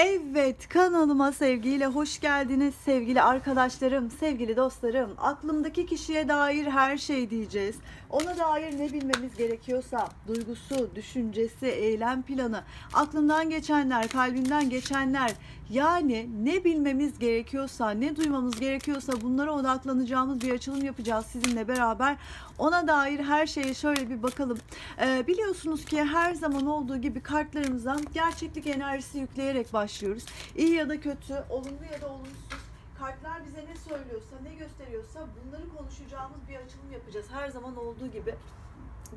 Evet kanalıma sevgiyle hoş geldiniz sevgili arkadaşlarım, sevgili dostlarım. Aklımdaki kişiye dair her şey diyeceğiz. Ona dair ne bilmemiz gerekiyorsa duygusu, düşüncesi, eylem planı, aklından geçenler, kalbinden geçenler yani ne bilmemiz gerekiyorsa, ne duymamız gerekiyorsa bunlara odaklanacağımız bir açılım yapacağız sizinle beraber. Ona dair her şeye şöyle bir bakalım. Ee, biliyorsunuz ki her zaman olduğu gibi kartlarımıza gerçeklik enerjisi yükleyerek başlıyoruz. İyi ya da kötü, olumlu ya da olumsuz. Kartlar bize ne söylüyorsa, ne gösteriyorsa bunları konuşacağımız bir açılım yapacağız. Her zaman olduğu gibi.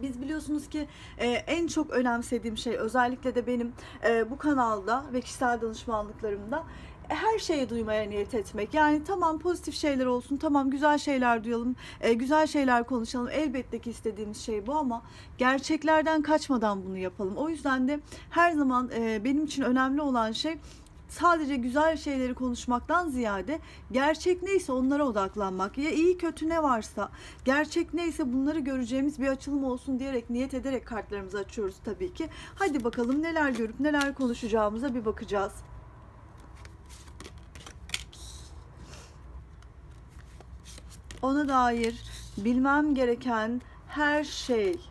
Biz biliyorsunuz ki e, en çok önemsediğim şey özellikle de benim e, bu kanalda ve kişisel danışmanlıklarımda e, her şeyi duymaya niyet etmek. Yani tamam pozitif şeyler olsun, tamam güzel şeyler duyalım, e, güzel şeyler konuşalım. Elbette ki istediğimiz şey bu ama gerçeklerden kaçmadan bunu yapalım. O yüzden de her zaman e, benim için önemli olan şey sadece güzel şeyleri konuşmaktan ziyade gerçek neyse onlara odaklanmak. Ya iyi kötü ne varsa gerçek neyse bunları göreceğimiz bir açılım olsun diyerek niyet ederek kartlarımızı açıyoruz tabii ki. Hadi bakalım neler görüp neler konuşacağımıza bir bakacağız. Ona dair bilmem gereken her şey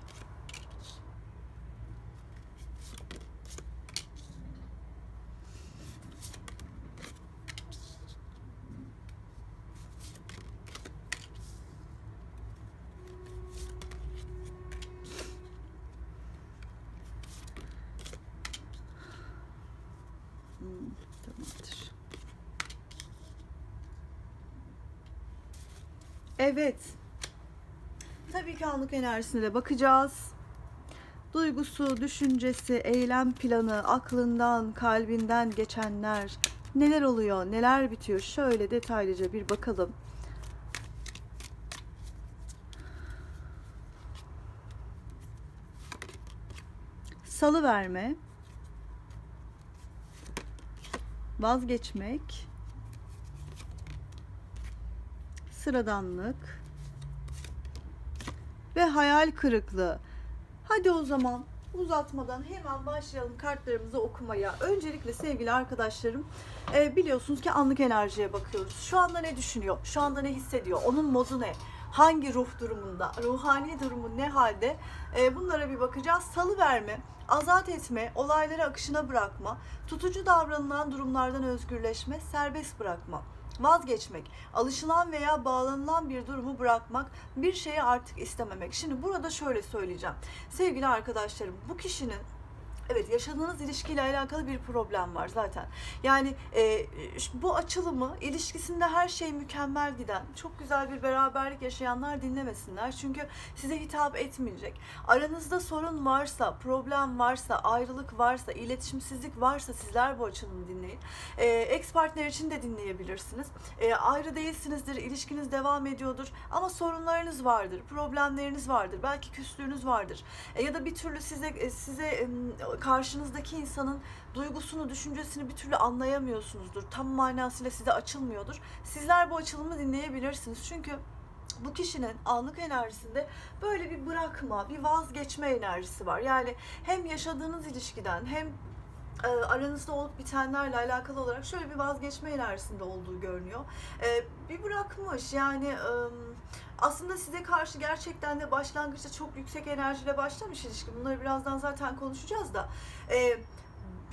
Anlık enerjisine de bakacağız. Duygusu, düşüncesi, eylem planı, aklından, kalbinden geçenler, neler oluyor, neler bitiyor şöyle detaylıca bir bakalım. Salı verme. Vazgeçmek. Sıradanlık ve hayal kırıklığı. Hadi o zaman uzatmadan hemen başlayalım kartlarımızı okumaya. Öncelikle sevgili arkadaşlarım e, biliyorsunuz ki anlık enerjiye bakıyoruz. Şu anda ne düşünüyor? Şu anda ne hissediyor? Onun modu ne? Hangi ruh durumunda? Ruhani durumu ne halde? E, bunlara bir bakacağız. Salı verme, azat etme, olayları akışına bırakma, tutucu davranılan durumlardan özgürleşme, serbest bırakma vazgeçmek, alışılan veya bağlanılan bir durumu bırakmak, bir şeyi artık istememek. Şimdi burada şöyle söyleyeceğim. Sevgili arkadaşlarım, bu kişinin Evet yaşadığınız ilişkiyle alakalı bir problem var zaten. Yani e, bu açılımı ilişkisinde her şey mükemmel giden, çok güzel bir beraberlik yaşayanlar dinlemesinler. Çünkü size hitap etmeyecek. Aranızda sorun varsa, problem varsa, ayrılık varsa, iletişimsizlik varsa sizler bu açılımı dinleyin. E, ex partner için de dinleyebilirsiniz. E, ayrı değilsinizdir, ilişkiniz devam ediyordur ama sorunlarınız vardır, problemleriniz vardır, belki küslüğünüz vardır. E, ya da bir türlü size size karşınızdaki insanın duygusunu, düşüncesini bir türlü anlayamıyorsunuzdur. Tam manasıyla size açılmıyordur. Sizler bu açılımı dinleyebilirsiniz. Çünkü bu kişinin anlık enerjisinde böyle bir bırakma, bir vazgeçme enerjisi var. Yani hem yaşadığınız ilişkiden hem aranızda olup bitenlerle alakalı olarak şöyle bir vazgeçme enerjisinde olduğu görünüyor. E, bir bırakmış yani aslında size karşı gerçekten de başlangıçta çok yüksek enerjiyle başlamış ilişki. Bunları birazdan zaten konuşacağız da.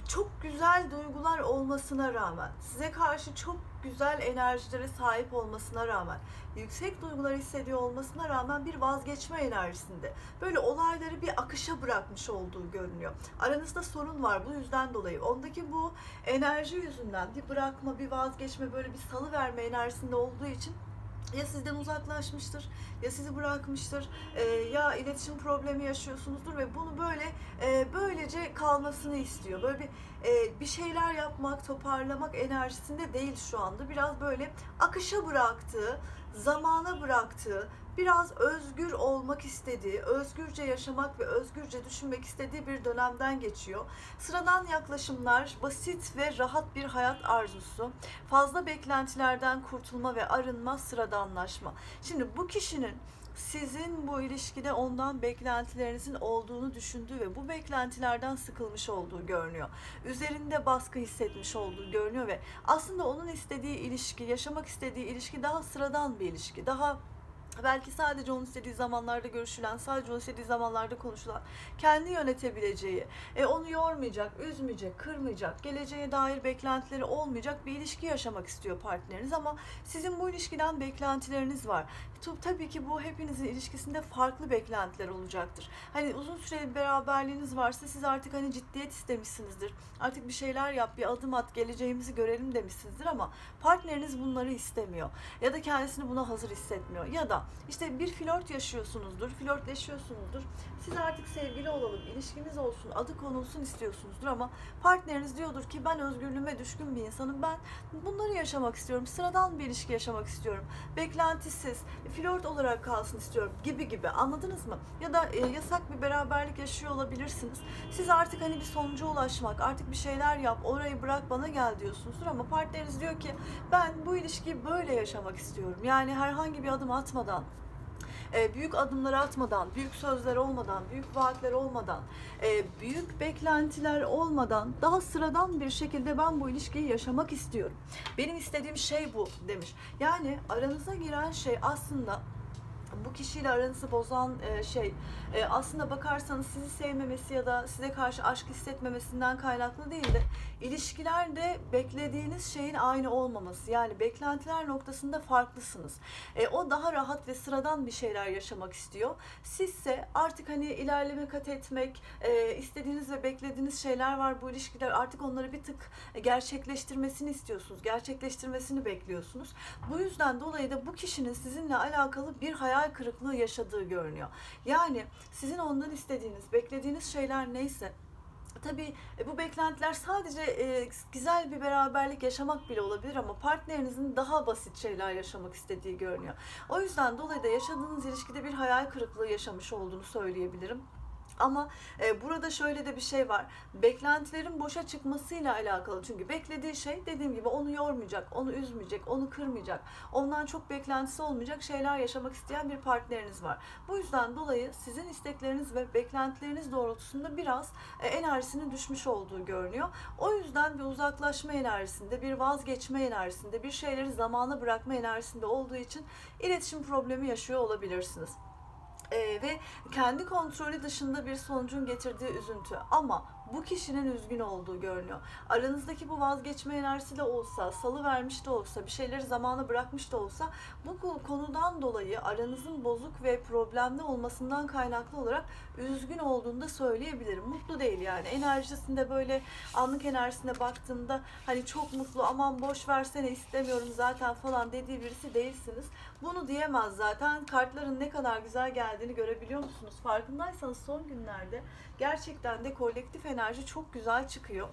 Çok güzel duygular olmasına rağmen, size karşı çok güzel enerjilere sahip olmasına rağmen, yüksek duygular hissediyor olmasına rağmen bir vazgeçme enerjisinde. Böyle olayları bir akışa bırakmış olduğu görünüyor. Aranızda sorun var bu yüzden dolayı. Ondaki bu enerji yüzünden bir bırakma, bir vazgeçme, böyle bir salı verme enerjisinde olduğu için ya sizden uzaklaşmıştır ya sizi bırakmıştır e, ya iletişim problemi yaşıyorsunuzdur ve bunu böyle e, böylece kalmasını istiyor. Böyle bir e, bir şeyler yapmak, toparlamak enerjisinde değil şu anda. Biraz böyle akışa bıraktığı, zamana bıraktığı, biraz özgür olmak istediği, özgürce yaşamak ve özgürce düşünmek istediği bir dönemden geçiyor. Sıradan yaklaşımlar, basit ve rahat bir hayat arzusu, fazla beklentilerden kurtulma ve arınma, sıradanlaşma. Şimdi bu kişinin sizin bu ilişkide ondan beklentilerinizin olduğunu düşündüğü ve bu beklentilerden sıkılmış olduğu görünüyor. Üzerinde baskı hissetmiş olduğu görünüyor ve aslında onun istediği ilişki, yaşamak istediği ilişki daha sıradan bir ilişki. Daha belki sadece onun istediği zamanlarda görüşülen, sadece onun istediği zamanlarda konuşulan, kendi yönetebileceği, e, onu yormayacak, üzmeyecek, kırmayacak, geleceğe dair beklentileri olmayacak bir ilişki yaşamak istiyor partneriniz ama sizin bu ilişkiden beklentileriniz var. Tabii ki bu hepinizin ilişkisinde farklı beklentiler olacaktır. Hani uzun süreli beraberliğiniz varsa siz artık hani ciddiyet istemişsinizdir. Artık bir şeyler yap, bir adım at, geleceğimizi görelim demişsinizdir ama partneriniz bunları istemiyor. Ya da kendisini buna hazır hissetmiyor. Ya da işte bir flört yaşıyorsunuzdur, flörtleşiyorsunuzdur. Siz artık sevgili olalım, ilişkimiz olsun, adı konulsun istiyorsunuzdur ama partneriniz diyordur ki ben özgürlüğüme düşkün bir insanım. Ben bunları yaşamak istiyorum. Sıradan bir ilişki yaşamak istiyorum. Beklentisiz, flört olarak kalsın istiyorum gibi gibi. Anladınız mı? Ya da e, yasak bir beraberlik yaşıyor olabilirsiniz. Siz artık hani bir sonuca ulaşmak, artık bir şeyler yap, orayı bırak bana gel diyorsunuzdur ama partneriniz diyor ki ben bu ilişkiyi böyle yaşamak istiyorum. Yani herhangi bir adım atmadan, e, büyük adımlar atmadan, büyük sözler olmadan, büyük vaatler olmadan, e, büyük beklentiler olmadan daha sıradan bir şekilde ben bu ilişkiyi yaşamak istiyorum. Benim istediğim şey bu demiş. Yani aranıza giren şey aslında bu kişiyle aranızı bozan e, şey e, aslında bakarsanız sizi sevmemesi ya da size karşı aşk hissetmemesinden kaynaklı değil de ilişkilerde beklediğiniz şeyin aynı olmaması yani beklentiler noktasında farklısınız. E, o daha rahat ve sıradan bir şeyler yaşamak istiyor. Sizse artık hani ilerleme kat etmek, istediğiniz ve beklediğiniz şeyler var bu ilişkiler artık onları bir tık gerçekleştirmesini istiyorsunuz. Gerçekleştirmesini bekliyorsunuz. Bu yüzden dolayı da bu kişinin sizinle alakalı bir hayal kırıklığı yaşadığı görünüyor. Yani sizin ondan istediğiniz, beklediğiniz şeyler neyse Tabii e, bu beklentiler sadece e, güzel bir beraberlik yaşamak bile olabilir ama partnerinizin daha basit şeyler yaşamak istediği görünüyor. O yüzden dolayı da yaşadığınız ilişkide bir hayal kırıklığı yaşamış olduğunu söyleyebilirim. Ama e, burada şöyle de bir şey var. Beklentilerin boşa çıkmasıyla alakalı. Çünkü beklediği şey dediğim gibi onu yormayacak, onu üzmeyecek, onu kırmayacak. Ondan çok beklentisi olmayacak şeyler yaşamak isteyen bir partneriniz var. Bu yüzden dolayı sizin istekleriniz ve beklentileriniz doğrultusunda biraz e, enerjisinin düşmüş olduğu görünüyor. O yüzden bir uzaklaşma enerjisinde, bir vazgeçme enerjisinde, bir şeyleri zamana bırakma enerjisinde olduğu için iletişim problemi yaşıyor olabilirsiniz. Ee, ve kendi kontrolü dışında bir sonucun getirdiği üzüntü ama bu kişinin üzgün olduğu görünüyor. Aranızdaki bu vazgeçme enerjisi de olsa, salı vermiş de olsa, bir şeyleri zamana bırakmış da olsa bu ko- konudan dolayı aranızın bozuk ve problemli olmasından kaynaklı olarak üzgün olduğunu da söyleyebilirim. Mutlu değil yani. Enerjisinde böyle anlık enerjisine baktığımda hani çok mutlu aman boş versene istemiyorum zaten falan dediği birisi değilsiniz. Bunu diyemez zaten. Kartların ne kadar güzel geldiğini görebiliyor musunuz? Farkındaysanız son günlerde gerçekten de kolektif enerji çok güzel çıkıyor.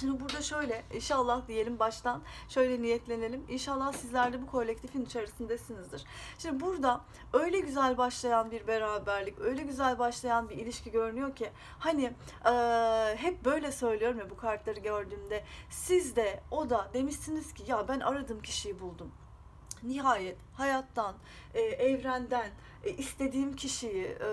Şimdi burada şöyle inşallah diyelim baştan şöyle niyetlenelim. İnşallah sizler de bu kolektifin içerisindesinizdir. Şimdi burada öyle güzel başlayan bir beraberlik, öyle güzel başlayan bir ilişki görünüyor ki hani eee, hep böyle söylüyorum ya bu kartları gördüğümde siz de o da demişsiniz ki ya ben aradığım kişiyi buldum. Nihayet hayattan, e, evrenden e, istediğim kişiyi e,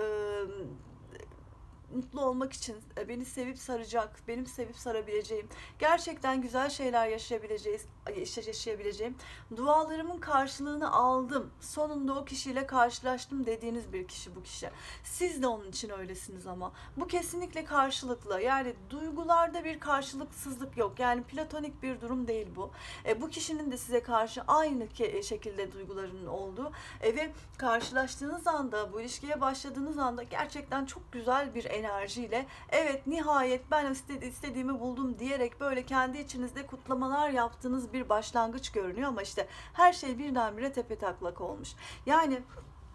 mutlu olmak için e, beni sevip saracak, benim sevip sarabileceğim, gerçekten güzel şeyler yaşayabileceğiz, yaşa- yaşayabileceğim, dualarımın karşılığını aldım, sonunda o kişiyle karşılaştım dediğiniz bir kişi bu kişi. Siz de onun için öylesiniz ama. Bu kesinlikle karşılıklı. Yani duygularda bir karşılıksızlık yok. Yani platonik bir durum değil bu. E, bu kişinin de size karşı aynı ke- şekilde duygularının olduğu e, ve karşılaştığınız anda, bu ilişkiye başladığınız anda gerçekten çok güzel bir enerjiyle evet nihayet ben istedi- istediğimi buldum diyerek böyle kendi içinizde kutlamalar yaptığınız bir başlangıç görünüyor ama işte her şey birdenbire tepe taklak olmuş. Yani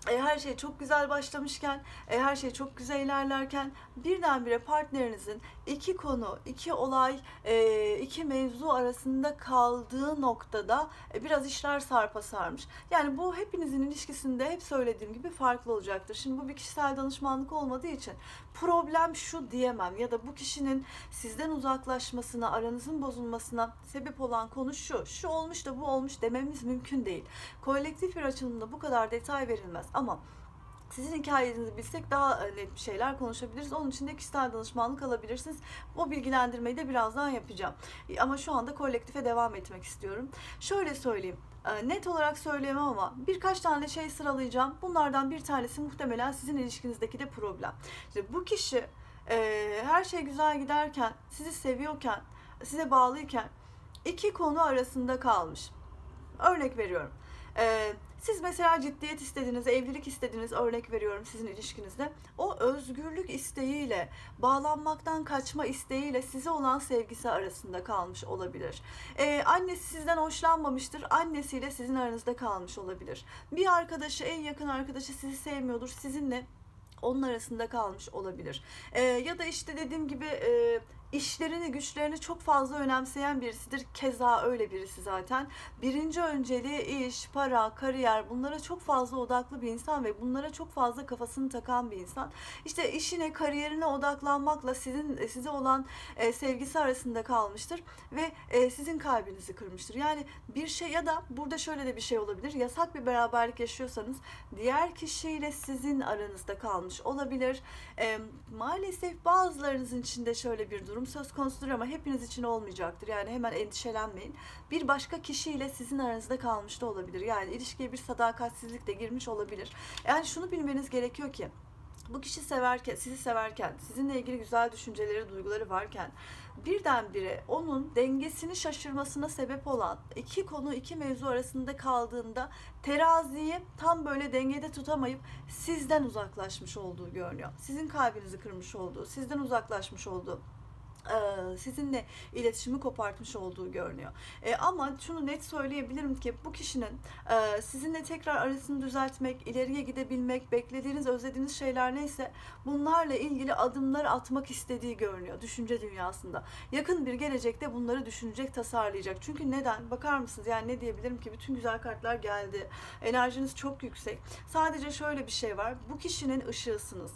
e, her şey çok güzel başlamışken, e, her şey çok güzel ilerlerken birdenbire partnerinizin iki konu, iki olay, e, iki mevzu arasında kaldığı noktada e, biraz işler sarpa sarmış. Yani bu hepinizin ilişkisinde hep söylediğim gibi farklı olacaktır. Şimdi bu bir kişisel danışmanlık olmadığı için problem şu diyemem ya da bu kişinin sizden uzaklaşmasına, aranızın bozulmasına sebep olan konu şu, şu olmuş da bu olmuş dememiz mümkün değil. Kolektif bir açılımda bu kadar detay verilmez ama Sizin hikayenizi bilsek daha e, net bir şeyler konuşabiliriz. Onun için de kişisel danışmanlık alabilirsiniz. O bilgilendirmeyi de birazdan yapacağım. E, Ama şu anda kolektife devam etmek istiyorum. Şöyle söyleyeyim. e, Net olarak söyleyemem ama birkaç tane şey sıralayacağım. Bunlardan bir tanesi muhtemelen sizin ilişkinizdeki de problem. İşte bu kişi e, her şey güzel giderken, sizi seviyorken, size bağlıyken iki konu arasında kalmış. Örnek veriyorum. Ee, siz mesela ciddiyet istediğiniz, evlilik istediğiniz örnek veriyorum sizin ilişkinizde. O özgürlük isteğiyle, bağlanmaktan kaçma isteğiyle size olan sevgisi arasında kalmış olabilir. Ee, annesi sizden hoşlanmamıştır, annesiyle sizin aranızda kalmış olabilir. Bir arkadaşı, en yakın arkadaşı sizi sevmiyordur, sizinle onun arasında kalmış olabilir. Ee, ya da işte dediğim gibi e, işlerini, güçlerini çok fazla önemseyen birisidir. Keza öyle birisi zaten. Birinci önceliği iş, para, kariyer bunlara çok fazla odaklı bir insan ve bunlara çok fazla kafasını takan bir insan. İşte işine, kariyerine odaklanmakla sizin size olan e, sevgisi arasında kalmıştır ve e, sizin kalbinizi kırmıştır. Yani bir şey ya da burada şöyle de bir şey olabilir. Yasak bir beraberlik yaşıyorsanız diğer kişiyle sizin aranızda kalmış olabilir. E, maalesef bazılarınızın içinde şöyle bir durum söz konusudur ama hepiniz için olmayacaktır. Yani hemen endişelenmeyin. Bir başka kişiyle sizin aranızda kalmış da olabilir. Yani ilişkiye bir sadakatsizlik de girmiş olabilir. Yani şunu bilmeniz gerekiyor ki bu kişi severken, sizi severken, sizinle ilgili güzel düşünceleri, duyguları varken birdenbire onun dengesini şaşırmasına sebep olan iki konu, iki mevzu arasında kaldığında teraziyi tam böyle dengede tutamayıp sizden uzaklaşmış olduğu görünüyor. Sizin kalbinizi kırmış olduğu, sizden uzaklaşmış olduğu sizinle iletişimi kopartmış olduğu görünüyor. E, ama şunu net söyleyebilirim ki bu kişinin e, sizinle tekrar arasını düzeltmek, ileriye gidebilmek, beklediğiniz, özlediğiniz şeyler neyse bunlarla ilgili adımlar atmak istediği görünüyor düşünce dünyasında. Yakın bir gelecekte bunları düşünecek, tasarlayacak. Çünkü neden? Bakar mısınız? Yani ne diyebilirim ki? Bütün güzel kartlar geldi. Enerjiniz çok yüksek. Sadece şöyle bir şey var. Bu kişinin ışığısınız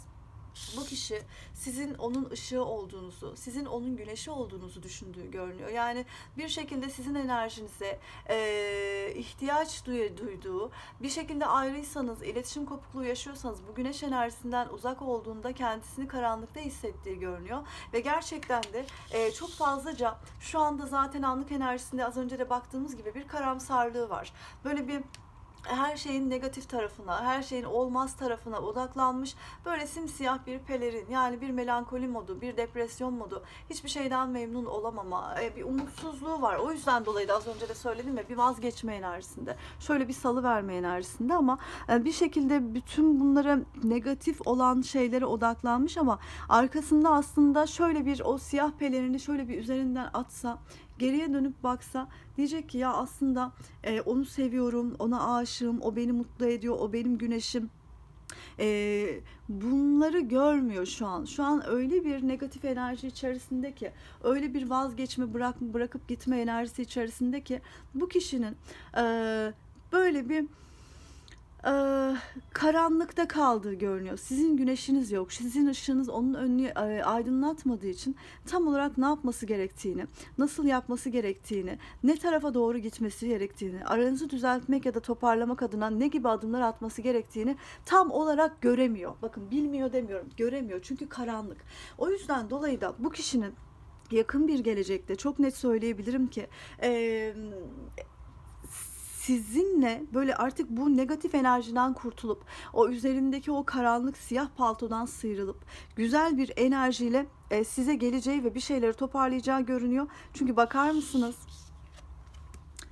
bu kişi sizin onun ışığı olduğunuzu, sizin onun güneşi olduğunuzu düşündüğü görünüyor. Yani bir şekilde sizin enerjinize eee, ihtiyaç duy- duyduğu, bir şekilde ayrıysanız, iletişim kopukluğu yaşıyorsanız bu güneş enerjisinden uzak olduğunda kendisini karanlıkta hissettiği görünüyor. Ve gerçekten de eee, çok fazlaca şu anda zaten anlık enerjisinde az önce de baktığımız gibi bir karamsarlığı var. Böyle bir her şeyin negatif tarafına, her şeyin olmaz tarafına odaklanmış böyle simsiyah bir pelerin yani bir melankoli modu, bir depresyon modu, hiçbir şeyden memnun olamama, e, bir umutsuzluğu var. O yüzden dolayı da az önce de söyledim ya bir vazgeçme enerjisinde, şöyle bir salı verme enerjisinde ama e, bir şekilde bütün bunlara negatif olan şeylere odaklanmış ama arkasında aslında şöyle bir o siyah pelerini şöyle bir üzerinden atsa geriye dönüp baksa diyecek ki ya aslında e, onu seviyorum, ona aşığım, o beni mutlu ediyor, o benim güneşim. E, bunları görmüyor şu an. Şu an öyle bir negatif enerji içerisinde ki, öyle bir vazgeçme, bırak, bırakıp gitme enerjisi içerisinde ki bu kişinin e, böyle bir karanlıkta kaldığı görünüyor. Sizin güneşiniz yok. Sizin ışığınız onun önünü e, aydınlatmadığı için tam olarak ne yapması gerektiğini, nasıl yapması gerektiğini, ne tarafa doğru gitmesi gerektiğini, aranızı düzeltmek ya da toparlamak adına ne gibi adımlar atması gerektiğini tam olarak göremiyor. Bakın bilmiyor demiyorum, göremiyor. Çünkü karanlık. O yüzden dolayı da bu kişinin yakın bir gelecekte çok net söyleyebilirim ki eee sizinle böyle artık bu negatif enerjiden kurtulup o üzerindeki o karanlık siyah paltodan sıyrılıp güzel bir enerjiyle e, size geleceği ve bir şeyleri toparlayacağı görünüyor. Çünkü bakar mısınız?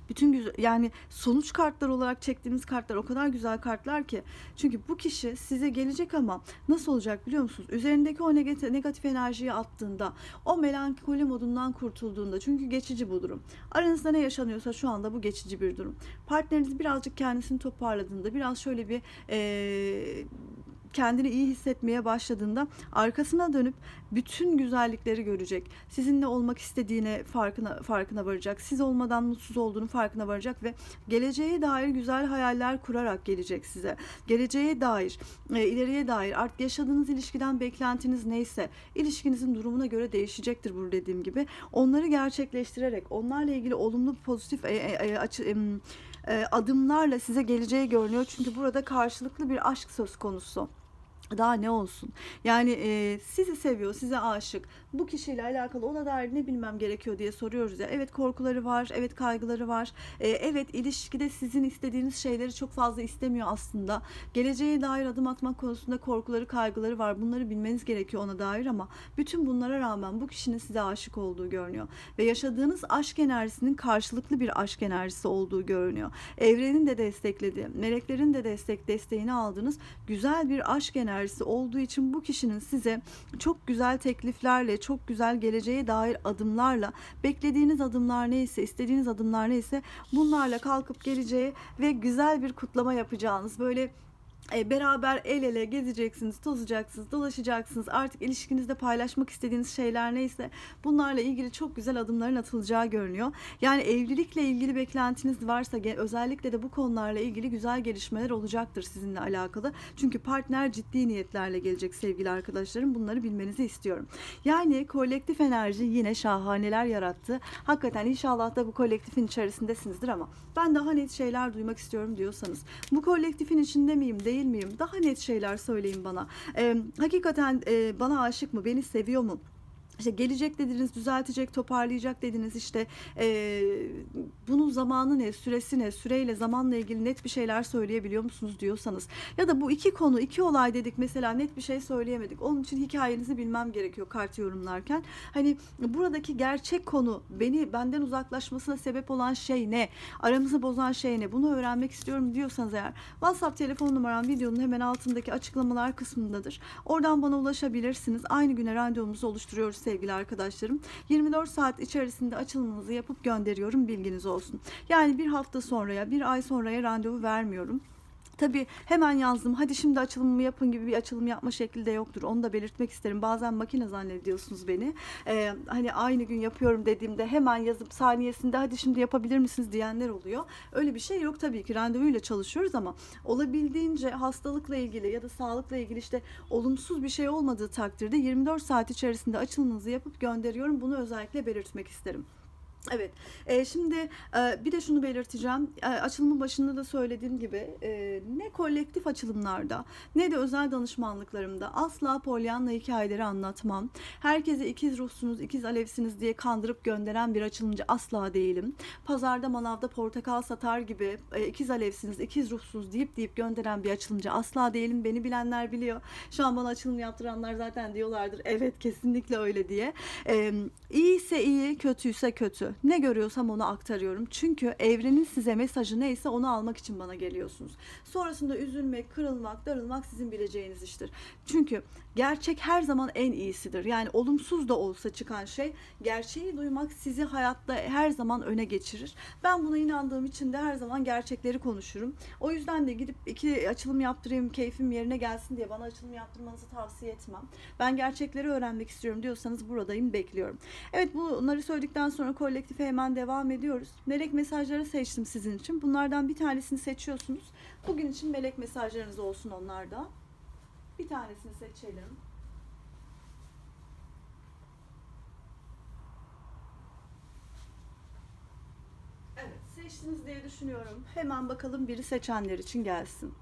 Bütün güzel yani sonuç kartlar olarak çektiğimiz kartlar o kadar güzel kartlar ki. Çünkü bu kişi size gelecek ama nasıl olacak biliyor musunuz? Üzerindeki o negatif, enerjiyi attığında, o melankoli modundan kurtulduğunda çünkü geçici bu durum. Aranızda ne yaşanıyorsa şu anda bu geçici bir durum. Partneriniz birazcık kendisini toparladığında, biraz şöyle bir eee kendini iyi hissetmeye başladığında arkasına dönüp bütün güzellikleri görecek. Sizinle olmak istediğine farkına farkına varacak. Siz olmadan mutsuz olduğunu farkına varacak ve geleceğe dair güzel hayaller kurarak gelecek size. Geleceğe dair, e, ileriye dair artık yaşadığınız ilişkiden beklentiniz neyse ilişkinizin durumuna göre değişecektir bu dediğim gibi. Onları gerçekleştirerek onlarla ilgili olumlu pozitif e, e, e, açı, e, adımlarla size geleceği görünüyor. Çünkü burada karşılıklı bir aşk söz konusu. Daha ne olsun? Yani e, sizi seviyor, size aşık. Bu kişiyle alakalı ona dair ne bilmem gerekiyor diye soruyoruz ya. Evet korkuları var, evet kaygıları var. E, evet ilişkide sizin istediğiniz şeyleri çok fazla istemiyor aslında. Geleceğe dair adım atmak konusunda korkuları, kaygıları var. Bunları bilmeniz gerekiyor ona dair ama bütün bunlara rağmen bu kişinin size aşık olduğu görünüyor. Ve yaşadığınız aşk enerjisinin karşılıklı bir aşk enerjisi olduğu görünüyor. Evrenin de desteklediği, meleklerin de destek desteğini aldığınız güzel bir aşk enerjisi olduğu için bu kişinin size çok güzel tekliflerle, çok güzel geleceğe dair adımlarla, beklediğiniz adımlar neyse, istediğiniz adımlar neyse bunlarla kalkıp geleceğe ve güzel bir kutlama yapacağınız böyle beraber el ele gezeceksiniz, tozacaksınız, dolaşacaksınız. Artık ilişkinizde paylaşmak istediğiniz şeyler neyse bunlarla ilgili çok güzel adımların atılacağı görünüyor. Yani evlilikle ilgili beklentiniz varsa özellikle de bu konularla ilgili güzel gelişmeler olacaktır sizinle alakalı. Çünkü partner ciddi niyetlerle gelecek sevgili arkadaşlarım. Bunları bilmenizi istiyorum. Yani kolektif enerji yine şahaneler yarattı. Hakikaten inşallah da bu kolektifin içerisindesinizdir ama ben daha net şeyler duymak istiyorum diyorsanız bu kolektifin içinde miyim değil miyim? Daha net şeyler söyleyin bana. Ee, hakikaten e, bana aşık mı? Beni seviyor mu? İşte gelecek dediniz, düzeltecek, toparlayacak dediniz işte e, bunun zamanı ne, süresi ne, süreyle zamanla ilgili net bir şeyler söyleyebiliyor musunuz diyorsanız ya da bu iki konu, iki olay dedik mesela net bir şey söyleyemedik. Onun için hikayenizi bilmem gerekiyor kart yorumlarken. Hani buradaki gerçek konu beni benden uzaklaşmasına sebep olan şey ne? Aramızı bozan şey ne? Bunu öğrenmek istiyorum diyorsanız eğer WhatsApp telefon numaram videonun hemen altındaki açıklamalar kısmındadır. Oradan bana ulaşabilirsiniz. Aynı güne randevumuzu oluşturuyoruz sevgili arkadaşlarım. 24 saat içerisinde açılımınızı yapıp gönderiyorum bilginiz olsun. Yani bir hafta sonraya, bir ay sonraya randevu vermiyorum. Tabii hemen yazdım. Hadi şimdi açılımımı yapın gibi bir açılım yapma şekli de yoktur. Onu da belirtmek isterim. Bazen makine zannediyorsunuz beni. Ee, hani aynı gün yapıyorum dediğimde hemen yazıp saniyesinde hadi şimdi yapabilir misiniz diyenler oluyor. Öyle bir şey yok tabii ki. Randevuyla çalışıyoruz ama olabildiğince hastalıkla ilgili ya da sağlıkla ilgili işte olumsuz bir şey olmadığı takdirde 24 saat içerisinde açılımınızı yapıp gönderiyorum. Bunu özellikle belirtmek isterim. Evet, e, şimdi e, bir de şunu belirteceğim. E, açılımın başında da söylediğim gibi e, ne kolektif açılımlarda ne de özel danışmanlıklarımda asla polyanla hikayeleri anlatmam. Herkese ikiz ruhsunuz, ikiz alevsiniz diye kandırıp gönderen bir açılımcı asla değilim. Pazarda manavda portakal satar gibi e, ikiz alevsiniz, ikiz ruhsunuz deyip deyip gönderen bir açılımcı asla değilim. Beni bilenler biliyor. Şu an bana açılım yaptıranlar zaten diyorlardır. Evet kesinlikle öyle diye. E, iyiyse iyi, kötüyse kötü. Ne görüyorsam onu aktarıyorum. Çünkü evrenin size mesajı neyse onu almak için bana geliyorsunuz. Sonrasında üzülmek, kırılmak, darılmak sizin bileceğiniz iştir. Çünkü gerçek her zaman en iyisidir. Yani olumsuz da olsa çıkan şey gerçeği duymak sizi hayatta her zaman öne geçirir. Ben buna inandığım için de her zaman gerçekleri konuşurum. O yüzden de gidip iki açılım yaptırayım, keyfim yerine gelsin diye bana açılım yaptırmanızı tavsiye etmem. Ben gerçekleri öğrenmek istiyorum diyorsanız buradayım, bekliyorum. Evet bunları söyledikten sonra kolektife hemen devam ediyoruz. Melek mesajları seçtim sizin için. Bunlardan bir tanesini seçiyorsunuz. Bugün için melek mesajlarınız olsun onlarda. Bir tanesini seçelim. Evet, seçtiniz diye düşünüyorum. Hemen bakalım biri seçenler için gelsin.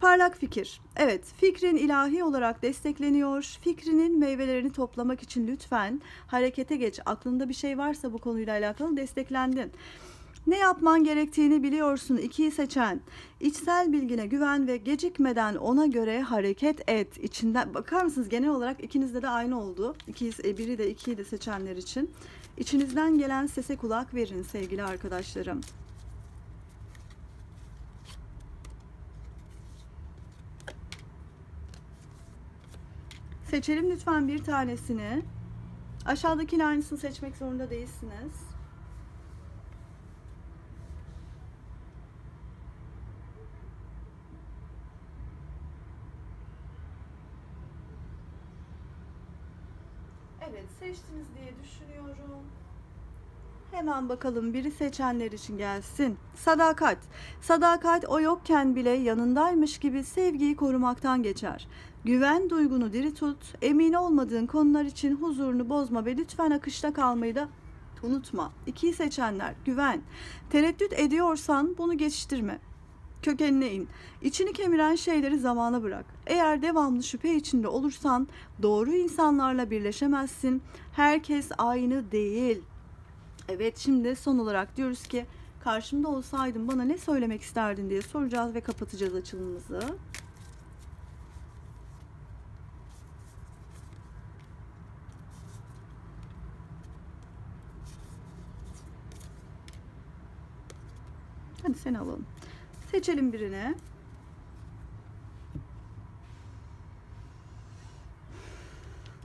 Parlak fikir. Evet, fikrin ilahi olarak destekleniyor. Fikrinin meyvelerini toplamak için lütfen harekete geç. Aklında bir şey varsa bu konuyla alakalı desteklendin. Ne yapman gerektiğini biliyorsun ikiyi seçen. İçsel bilgine güven ve gecikmeden ona göre hareket et. İçinden bakar mısınız genel olarak ikinizde de aynı oldu. İki, e, biri de ikiyi de seçenler için. İçinizden gelen sese kulak verin sevgili arkadaşlarım. Seçelim lütfen bir tanesini. Aşağıdakinin aynısını seçmek zorunda değilsiniz. Evet seçtiniz diye düşünüyorum. Hemen bakalım biri seçenler için gelsin. Sadakat. Sadakat o yokken bile yanındaymış gibi sevgiyi korumaktan geçer. Güven duygunu diri tut. Emin olmadığın konular için huzurunu bozma ve lütfen akışta kalmayı da unutma. İkiyi seçenler. Güven. Tereddüt ediyorsan bunu geçiştirme. Kökenine in. İçini kemiren şeyleri zamana bırak. Eğer devamlı şüphe içinde olursan doğru insanlarla birleşemezsin. Herkes aynı değil. Evet şimdi son olarak diyoruz ki karşımda olsaydın bana ne söylemek isterdin diye soracağız ve kapatacağız açılımımızı. Hadi seni alalım. Seçelim birini.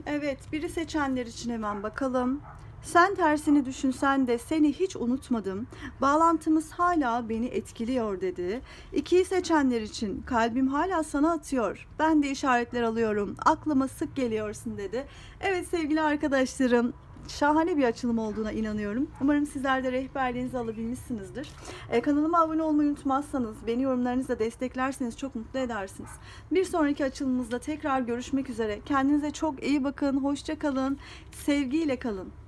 Evet, biri seçenler için hemen bakalım. Sen tersini düşünsen de seni hiç unutmadım. Bağlantımız hala beni etkiliyor dedi. İkiyi seçenler için kalbim hala sana atıyor. Ben de işaretler alıyorum. Aklıma sık geliyorsun dedi. Evet sevgili arkadaşlarım şahane bir açılım olduğuna inanıyorum. Umarım sizler de rehberliğinizi alabilmişsinizdir. E, kanalıma abone olmayı unutmazsanız, beni yorumlarınızla desteklerseniz çok mutlu edersiniz. Bir sonraki açılımımızda tekrar görüşmek üzere. Kendinize çok iyi bakın, hoşça kalın, sevgiyle kalın.